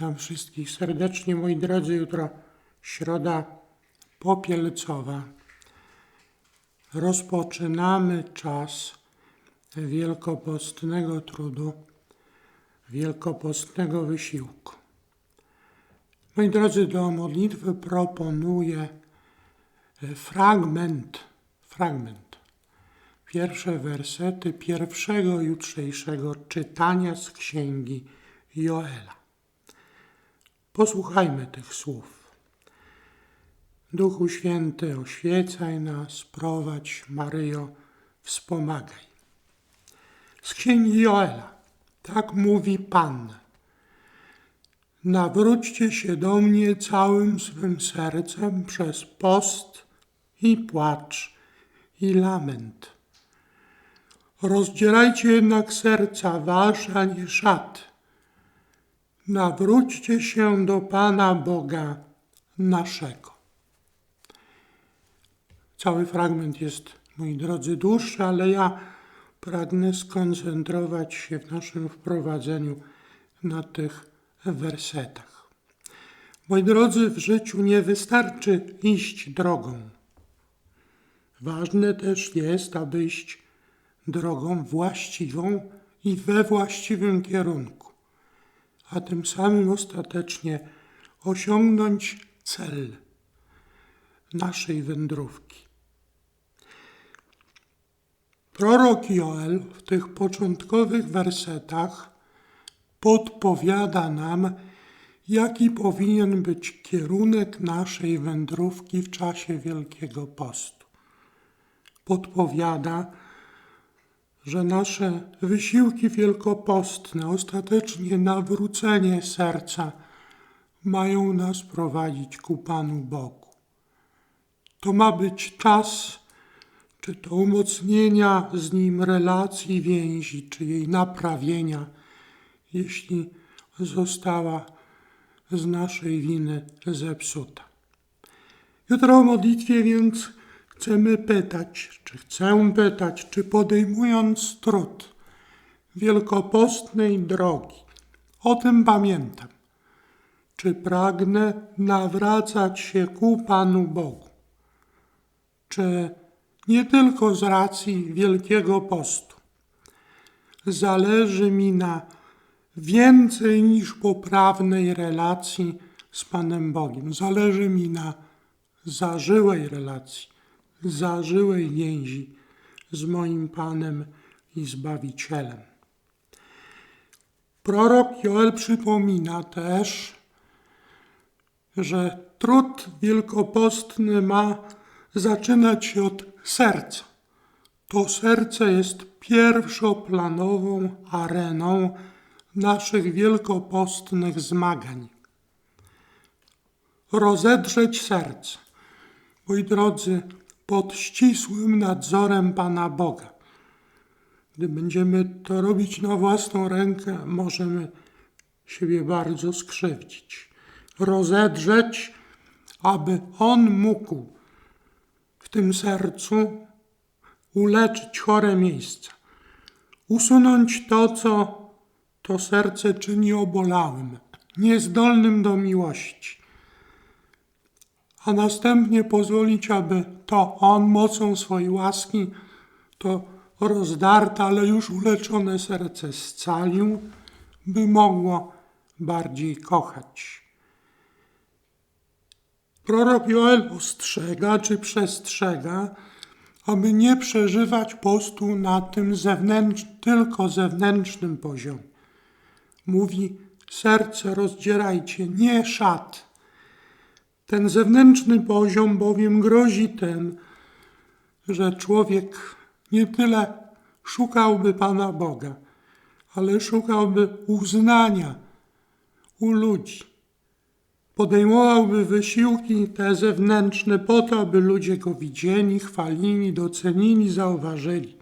Witam wszystkich serdecznie, moi drodzy. Jutro środa popielcowa. Rozpoczynamy czas wielkopostnego trudu, wielkopostnego wysiłku. Moi drodzy, do modlitwy proponuję fragment, fragment, pierwsze wersety pierwszego jutrzejszego czytania z księgi Joela. Posłuchajmy tych słów. Duchu Święty, oświecaj nas, prowadź, Maryjo, wspomagaj. Z księgi Joela, tak mówi Pan. Nawróćcie się do mnie całym swym sercem przez post i płacz i lament. Rozdzierajcie jednak serca wasze, a nie szaty nawróćcie się do Pana Boga naszego. Cały fragment jest, moi drodzy, dłuższy, ale ja pragnę skoncentrować się w naszym wprowadzeniu na tych wersetach. Moi drodzy, w życiu nie wystarczy iść drogą. Ważne też jest, aby iść drogą właściwą i we właściwym kierunku a tym samym ostatecznie osiągnąć cel naszej wędrówki. Prorok Joel w tych początkowych wersetach podpowiada nam, jaki powinien być kierunek naszej wędrówki w czasie Wielkiego Postu. Podpowiada, że nasze wysiłki wielkopostne, ostatecznie nawrócenie serca, mają nas prowadzić ku Panu Bogu. To ma być czas, czy to umocnienia z Nim relacji, więzi, czy jej naprawienia, jeśli została z naszej winy zepsuta. Jutro o modlitwie więc Chcemy pytać, czy chcę pytać, czy podejmując trud wielkopostnej drogi, o tym pamiętam, czy pragnę nawracać się ku Panu Bogu, czy nie tylko z racji Wielkiego Postu. Zależy mi na więcej niż poprawnej relacji z Panem Bogiem. Zależy mi na zażyłej relacji zażyłej więzi z moim Panem i Zbawicielem. Prorok Joel przypomina też, że trud wielkopostny ma zaczynać się od serca. To serce jest pierwszoplanową areną naszych wielkopostnych zmagań. Rozedrzeć serce. Moi drodzy, pod ścisłym nadzorem Pana Boga. Gdy będziemy to robić na własną rękę, możemy siebie bardzo skrzywdzić, rozedrzeć, aby On mógł w tym sercu uleczyć chore miejsca, usunąć to, co to serce czyni obolałym, niezdolnym do miłości a następnie pozwolić, aby to On mocą swojej łaski to rozdarte, ale już uleczone serce scalił, by mogło bardziej kochać. Prorok Joel ostrzega czy przestrzega, aby nie przeżywać postu na tym zewnętrz, tylko zewnętrznym poziomie. Mówi, serce rozdzierajcie, nie szat ten zewnętrzny poziom bowiem grozi tym, że człowiek nie tyle szukałby Pana Boga, ale szukałby uznania u ludzi. Podejmowałby wysiłki te zewnętrzne po to, aby ludzie go widzieli, chwalili, docenili, zauważyli.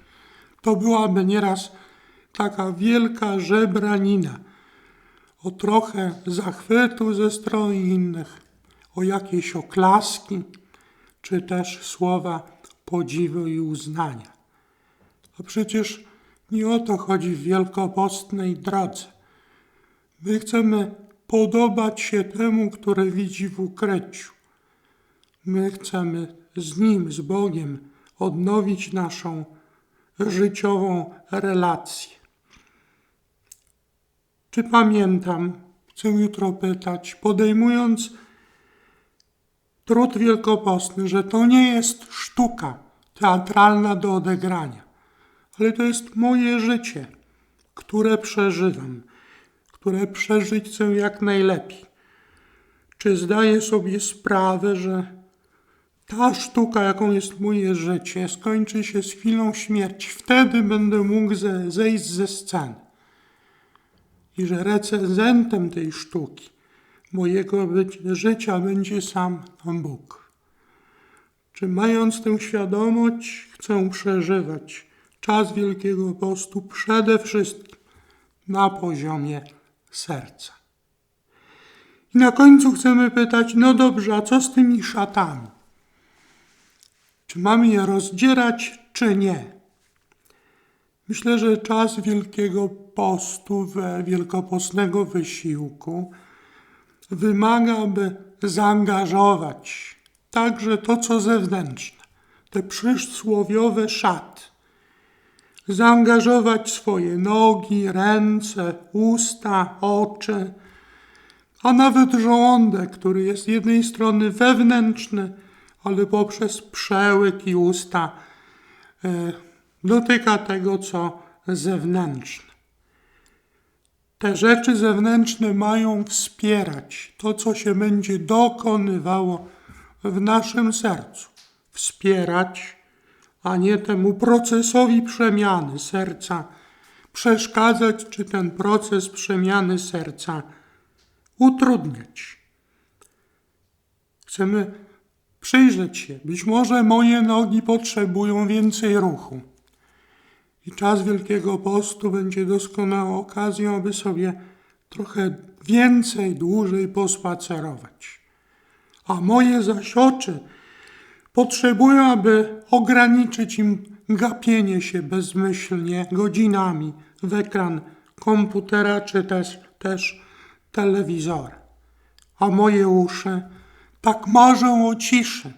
To byłaby nieraz taka wielka żebranina o trochę zachwytu ze strony innych o jakieś oklaski, czy też słowa podziwu i uznania. A przecież nie o to chodzi w wielkopostnej drodze. My chcemy podobać się temu, które widzi w ukryciu. My chcemy z Nim, z Bogiem, odnowić naszą życiową relację. Czy pamiętam, chcę jutro pytać, podejmując trud wielkopostny, że to nie jest sztuka teatralna do odegrania, ale to jest moje życie, które przeżywam, które przeżyć chcę jak najlepiej. Czy zdaję sobie sprawę, że ta sztuka, jaką jest moje życie, skończy się z chwilą śmierci. Wtedy będę mógł ze, zejść ze sceny. I że recenzentem tej sztuki, mojego życia będzie sam Bóg. Czy mając tę świadomość, chcę przeżywać czas Wielkiego Postu przede wszystkim na poziomie serca. I na końcu chcemy pytać, no dobrze, a co z tymi szatami? Czy mamy je rozdzierać, czy nie? Myślę, że czas Wielkiego Postu, wielkopostnego wysiłku wymaga, by zaangażować także to, co zewnętrzne, te przysłowiowe szaty. Zaangażować swoje nogi, ręce, usta, oczy, a nawet żołądek, który jest z jednej strony wewnętrzny, ale poprzez przełyk i usta e, dotyka tego, co zewnętrzne. Te rzeczy zewnętrzne mają wspierać to, co się będzie dokonywało w naszym sercu. Wspierać, a nie temu procesowi przemiany serca przeszkadzać, czy ten proces przemiany serca utrudniać. Chcemy przyjrzeć się. Być może moje nogi potrzebują więcej ruchu. I czas Wielkiego Postu będzie doskonałą okazją, aby sobie trochę więcej, dłużej pospacerować. A moje zaś oczy potrzebują, aby ograniczyć im gapienie się bezmyślnie godzinami w ekran komputera czy też, też telewizora. A moje uszy tak marzą o ciszy.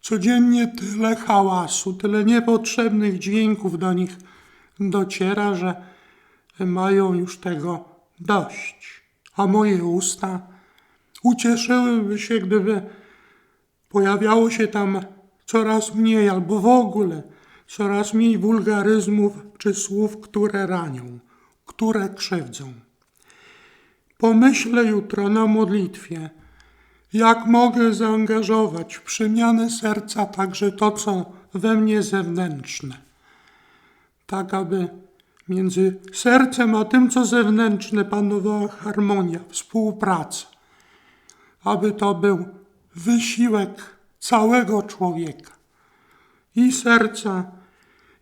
Codziennie tyle hałasu, tyle niepotrzebnych dźwięków do nich dociera, że mają już tego dość. A moje usta ucieszyłyby się, gdyby pojawiało się tam coraz mniej albo w ogóle coraz mniej wulgaryzmów czy słów, które ranią, które krzywdzą. Pomyślę jutro na modlitwie, jak mogę zaangażować w przemianę serca także to, co we mnie zewnętrzne, tak aby między sercem a tym, co zewnętrzne, panowała harmonia, współpraca, aby to był wysiłek całego człowieka. I serca,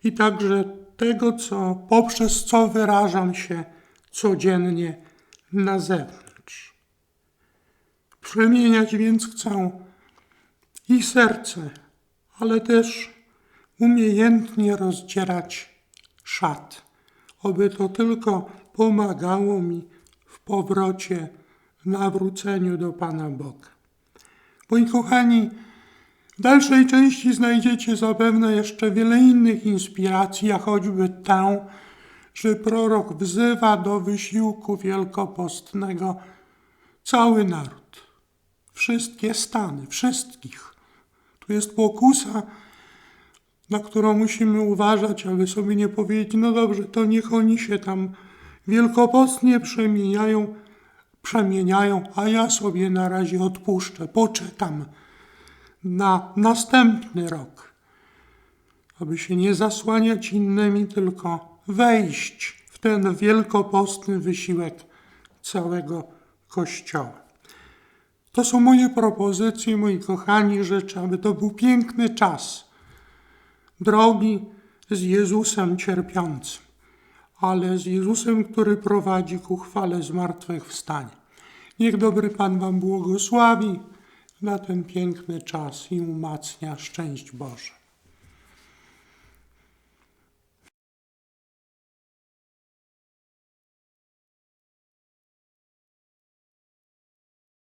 i także tego, co poprzez co wyrażam się codziennie na zewnątrz. Przemieniać więc chcę i serce, ale też umiejętnie rozdzierać szat, aby to tylko pomagało mi w powrocie, nawróceniu do Pana Boga. Moi kochani, w dalszej części znajdziecie zapewne jeszcze wiele innych inspiracji, a choćby tę, że prorok wzywa do wysiłku wielkopostnego cały naród, wszystkie stany, wszystkich. Tu jest pokusa, na którą musimy uważać, aby sobie nie powiedzieć, no dobrze, to niech oni się tam wielkopostnie przemieniają, przemieniają, a ja sobie na razie odpuszczę, poczekam na następny rok, aby się nie zasłaniać innymi, tylko wejść w ten wielkopostny wysiłek całego Kościoła. To są moje propozycje, moi kochani, rzeczy, aby to był piękny czas, drogi z Jezusem cierpiącym, ale z Jezusem, który prowadzi ku chwale zmartwychwstania. Niech dobry Pan Wam błogosławi na ten piękny czas i umacnia szczęść Boże.